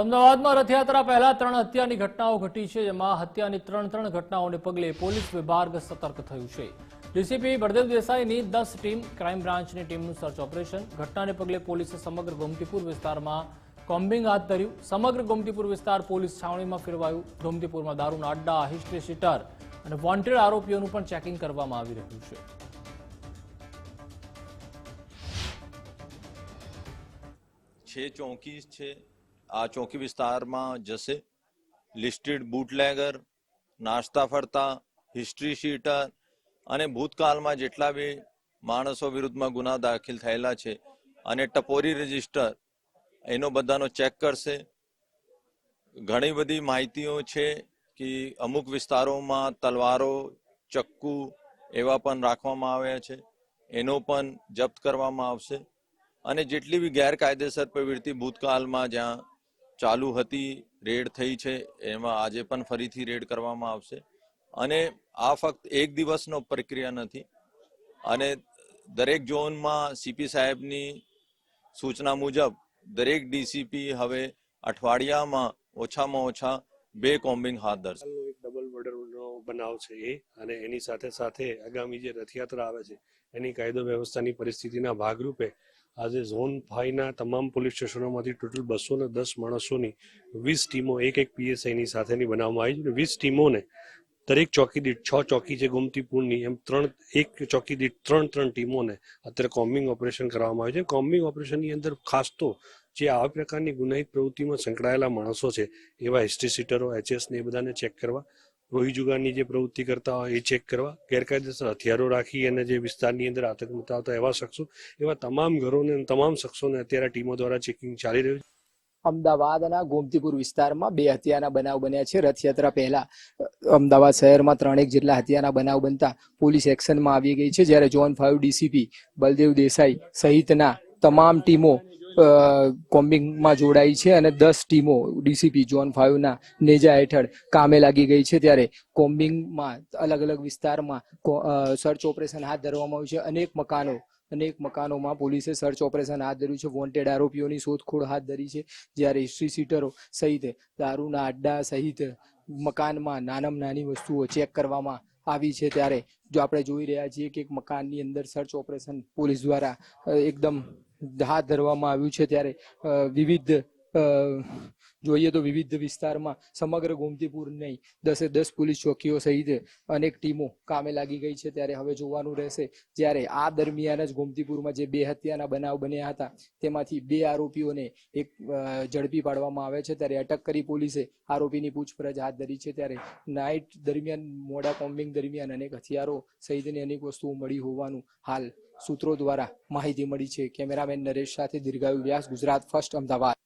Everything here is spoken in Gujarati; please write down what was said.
અમદાવાદમાં રથયાત્રા પહેલા ત્રણ હત્યાની ઘટનાઓ ઘટી છે, જેમાં હત્યાની ત્રણ ત્રણ ઘટનાઓને પગલે પોલીસ વિભાગ સતર્ક થયું છે. ડીસીપી બળદેવ દેસાઈની દસ ટીમ ક્રાઇમ બ્રાન્ચની ટીમનું સર્ચ ઓપરેશન. ઘટનાને પગલે પોલીસે સમગ્ર ગોમતીપુર વિસ્તારમાં કોમ્બિંગ હાથ ધર્યું. સમગ્ર ગોમતીપુર વિસ્તાર પોલીસ છાવણીમાં ફેરવાયું. ગોમતીપુરમાં દારૂના અડ્ડા, હિસ્ટ્રી શીટર અને વોન્ટેડ આરોપીઓનું પણ ચેકિંગ કરવામાં આવી રહ્યું છે. છે ચોકીસ છે. આ ચોકી વિસ્તારમાં જશે. લિસ્ટેડ બુટલેગર નાસ્તા ફરતા હિસ્ટ્રી શીટર અને ભૂતકાળમાં જેટલા બી માણસો વિરુદ્ધમાં ગુના દાખલ થયેલા છે અને ટપોરી રજિસ્ટર એનો બધાનો ચેક કરશે. ઘણી બધી માહિતીઓ છે કે અમુક વિસ્તારોમાં તલવારો, ચક્કુ એવા પણ રાખવામાં આવ્યા છે. એનો પણ જપ્ત કરવામાં આવશે. અને જેટલી બી ગેરકાયદેસર પ્રવૃત્તિ ભૂતકાળમાં જ્યાં ચાલુ હતી, રેડ થઈ છે, એમાં આજે પણ ફરીથી રેડ કરવામાં આવશે. અને આ ફક્ત એક દિવસનો પ્રક્રિયા નથી. અને દરેક ઝોનમાં સીપી સાહેબની સૂચના મુજબ દરેક ડીસીપી હવે અઠવાડિયામાં ઓછામાં ઓછા બે કોમ્બિંગ હાથ ધરશે. ડબલ મર્ડરનો બનાવ છે એ અને એની સાથે સાથે આગામી જે રથયાત્રા આવે છે, એની કાયદો વ્યવસ્થાની પરિસ્થિતિના ભાગરૂપે આજે ઝોન ફાઈવના તમામ પોલીસ સ્ટેશનોમાંથી ટોટલ બસો ને દસ માણસોની, વીસ ટીમો, એક એક પીએસઆઈની સાથેની બનાવવામાં આવી છે વીસ ટીમોને દરેક ચોકી દીઠ છ ચોકી છે ગોમતીપુરની. એમ ત્રણ, એક ચોકી દીઠ ત્રણ ત્રણ ટીમોને અત્યારે કોમ્બિંગ ઓપરેશન કરવામાં આવ્યું છે. કોમ્બિંગ ઓપરેશનની અંદર ખાસ તો જે આવા પ્રકારની ગુનાહિત પ્રવૃત્તિમાં સંકળાયેલા માણસો છે, એવા હિસ્ટ્રી સીટરો એચએસ ને એ બધાને ચેક કરવા રોહી જુગારની જે પ્રવૃત્તિ કરતા હોય એ ચેક કરવા, ગેરકાયદેસર હથિયારો રાખી અને જે વિસ્તારની અંદર આતંક મચાવતા એવા શખ્સો, એવા તમામ ઘરોને તમામ શખ્સોને અત્યારે ટીમો દ્વારા ચેકિંગ ચાલી રહ્યું છે. અમદાવાદના ગોમતીપુર વિસ્તારમાં બે હત્યાના બનાવ બન્યા છે રથયાત્રા પહેલા. અમદાવાદ શહેરમાં ત્રણેક જેટલા હત્યાના બનાવ બનતા પોલીસ એક્શનમાં આવી ગઈ છે જ્યારે zone five DCP Baldev Desai સહિતના તમામ ટીમો કોમ્બિંગમાં જોડાઈ છે અને દસ ટીમો ડીસીપી ઝોન ફાઇવના નેજા હેઠળ કામે લાગી ગઈ છે ત્યારે કોમ્બિંગમાં અલગ અલગ વિસ્તારમાં સર્ચ ઓપરેશન હાથ ધરવામાં આવ્યું છે. અનેક મકાનો, અનેક મકાનોમાં પોલીસે સર્ચ ઓપરેશન હાથ ધર્યું છે. વોન્ટેડ આરોપીઓની શોધખોળ હાથ ધરી છે. જ્યારે હિસ્ટ્રી સીટરો સહિત દારૂના અડ્ડા સહિત મકાનમાં નાનામાં નાની વસ્તુઓ ચેક કરવામાં આવી છે. ત્યારે જો આપણે જોઈ રહ્યા છીએ કે એક મકાનની અંદર સર્ચ ઓપરેશન પોલીસ દ્વારા એકદમ હાથ ધરવામાં આવ્યું છે ત્યારે વિવિધ જોઈએ તો વિવિધ વિસ્તારમાં સમગ્ર ગોમતીપુર નહીં, દસે દસ પોલીસ ચોકીઓ સહિત અનેક ટીમો કામે લાગી ગઈ છે. ત્યારે હવે જોવાનું રહેશે, જ્યારે આ દરમિયાન જ ગોમતીપુરમાં જે બે હત્યાના બનાવ બન્યા હતા, તેમાંથી બે આરોપીઓને એક ઝડપી પાડવામાં આવે છે. ત્યારે અટક કરી પોલીસે આરોપીની પૂછપરછ હાથ ધરી છે. ત્યારે નાઇટ દરમિયાન, મોડા કોમ્બિંગ દરમિયાન અનેક હથિયારો સહિતની અનેક વસ્તુઓ મળી હોવાનું હાલ સૂત્રો દ્વારા માહિતી મળી છે. કેમેરામેન નરેશ સાથે દીર્ઘાયુ વ્યાસ, ગુજરાત ફર્સ્ટ, અમદાવાદ.